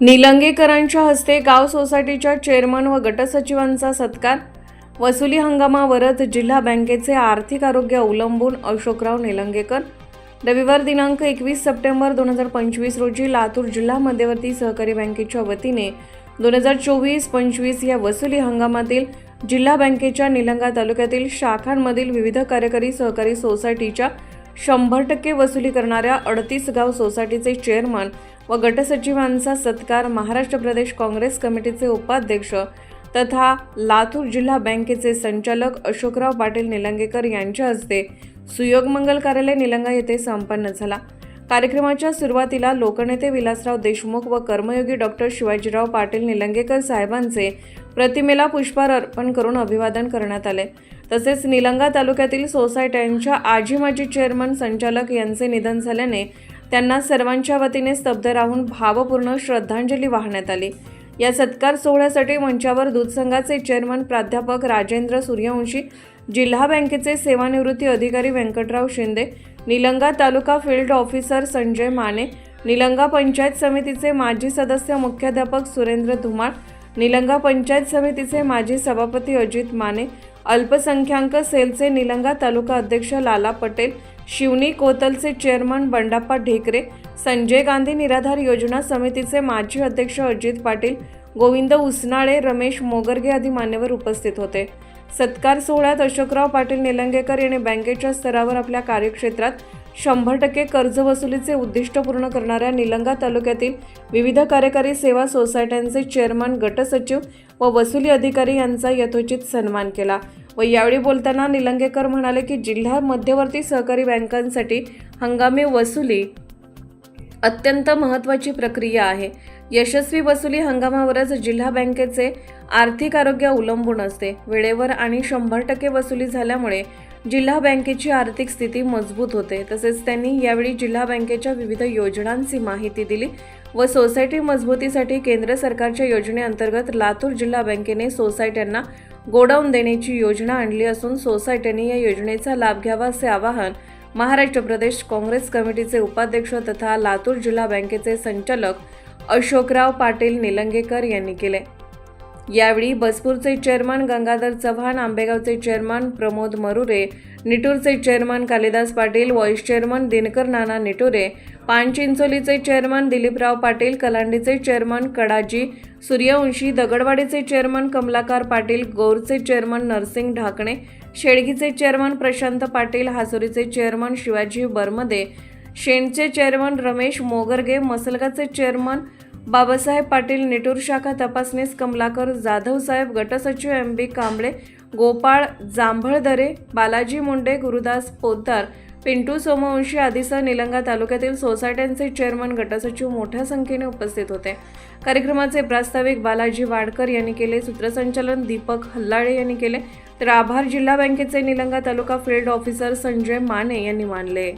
निलंगेकरांच्या हस्ते गाव सोसायटीच्या चेअरमन व गटसचिवांचा सत्कार. वसुली हंगामावरच जिल्हा बँकेचे आर्थिक आरोग्य अवलंबून अशोकराव निलंगेकर. रविवार दिनांक एकवीस सप्टेंबर दोन हजार पंचवीस रोजी लातूर जिल्हा मध्यवर्ती सहकारी बँकेच्या वतीने दोन हजार चोवीस पंचवीस या वसुली हंगामातील जिल्हा बँकेच्या निलंगा तालुक्यातील शाखांमधील विविध कार्यकारी सहकारी सोसायटीच्या शंभर टक्के वसुली करणाऱ्या अडतीस गाव सोसायटीचे चेअरमन व गटसचिवांचा सत्कार महाराष्ट्र प्रदेश काँग्रेस कमिटीचे उपाध्यक्ष तथा लातूर जिल्हा बँकेचे संचालक अशोकराव पाटील निलंगेकर यांच्या हस्ते सुयोग मंगल कार्यालय निलंगा येथे संपन्न झाला. कार्यक्रमाच्या सुरुवातीला लोकनेते विलासराव देशमुख व कर्मयोगी डॉक्टर शिवाजीराव पाटील निलंगेकर साहेबांचे प्रतिमेला पुष्पहार अर्पण करून अभिवादन करण्यात आले. तसेच निलंगा तालुक्यातील सोसायट्यांच्या आजी माजी चेअरमन संचालक यांचे निधन झाल्याने त्यांना सर्वांच्या वतीने स्तब्ध राहून भावपूर्ण श्रद्धांजली वाहण्यात आली. या सत्कार सोहळ्यासाठी मंचावर दूध संघाचे चेअरमन प्राध्यापक राजेंद्र सूर्यवंशी जिल्हा बँकेचे सेवानिवृत्ती अधिकारी व्यंकटराव शिंदे निलंगा तालुका फील्ड ऑफिसर संजय माने निलंगा पंचायत समितीचे माजी सदस्य मुख्याध्यापक सुरेंद्र धुमाळ निलंगा पंचायत समितीचे माजी सभापती अजित माने अल्पसंख्याक सेलचे निलंगा तालुका अध्यक्ष लाला पटेल शिवनी कोतलचे चेअरमन बंडाप्पा ढेकरे संजय गांधी निराधार योजना समितीचे माजी अध्यक्ष अजित पाटील गोविंद उसनाळे रमेश मोगरगे आदी मान्यवर उपस्थित होते. सत्कार सोहळ्यात अशोकराव पाटील निलंगेकर यांनी बँकेच्या स्तरावर आपल्या कार्यक्षेत्रात शंभर टक्के कर्ज वसुलीचे उद्दिष्ट पूर्ण करणाऱ्या निलंगा तालुक्यातील विविध कार्यकारी सेवा सोसायट्यांचे चेअरमन गटसचिव व वसुली अधिकारी यांचा यथोचित सन्मान केला. व यावेळी बोलताना निलंगेकर म्हणाले की जिल्हा मध्यवर्ती सहकारी बँकांसाठी हंगामी वसुली अत्यंत महत्त्वाची प्रक्रिया आहे. यशस्वी वसुली हंगामावरच जिल्हा बँकेचे आर्थिक आरोग्य अवलंबून असते. वेळेवर आणि शंभर टक्के वसुली झाल्यामुळे जिल्हा बँकेची आर्थिक स्थिती मजबूत होते. तसेच त्यांनी यावेळी जिल्हा बँकेच्या विविध योजनांची माहिती दिली व सोसायटी मजबूतीसाठी केंद्र सरकारच्या योजनेअंतर्गत लातूर जिल्हा बँकेने सोसायट्यांना गोडाऊन देण्याची योजना आणली असून सोसायट्यांनी या योजनेचा लाभ घ्यावा असे आवाहन महाराष्ट्र प्रदेश काँग्रेस कमिटीचे उपाध्यक्ष तथा लातूर जिल्हा बँकेचे संचालक अशोकराव पाटील निलंगेकर यांनी केले. यावेळी बसपूरचे चेअरमन गंगाधर चव्हाण आंबेगावचे chairman Pramod Marure निटूरचे chairman Kalidas Patil vice chairman Dinkar Nana Niture पानचिंचोलीचे chairman Diliprao Patil कलांडीचे चेअरमन कडाजी सूर्यवंशी दगडवाडीचे चेअरमन कमलाकार पाटील गौरचे चेअरमन नरसिंग ढाकणे शेळगीचे चेअरमन प्रशांत पाटील हासुरीचे चेअरमन शिवाजी बरमदे शेणचे चेअरमन रमेश मोगरगे मसलगाचे चेअरमन बाबासाहेब पाटील निटूर शाखा तपासणीस कमलाकर जाधव साहेब गटसचिव एम बी कांबळे गोपाळ जांभळदरे बालाजी मुंडे गुरुदास पोद्दार पिंटू सोमवंशी आदीसह निलंगा तालुक्यातील सोसायट्यांचे चेअरमन गटसचिव मोठ्या संख्येने उपस्थित होते. कार्यक्रमाचे प्रास्ताविक बालाजी वाडकर यांनी केले. सूत्रसंचालन दीपक हल्लाळे यांनी केले. तर आभार जिल्हा बँकेचे निलंगा तालुका फील्ड ऑफिसर संजय माने यांनी मानले.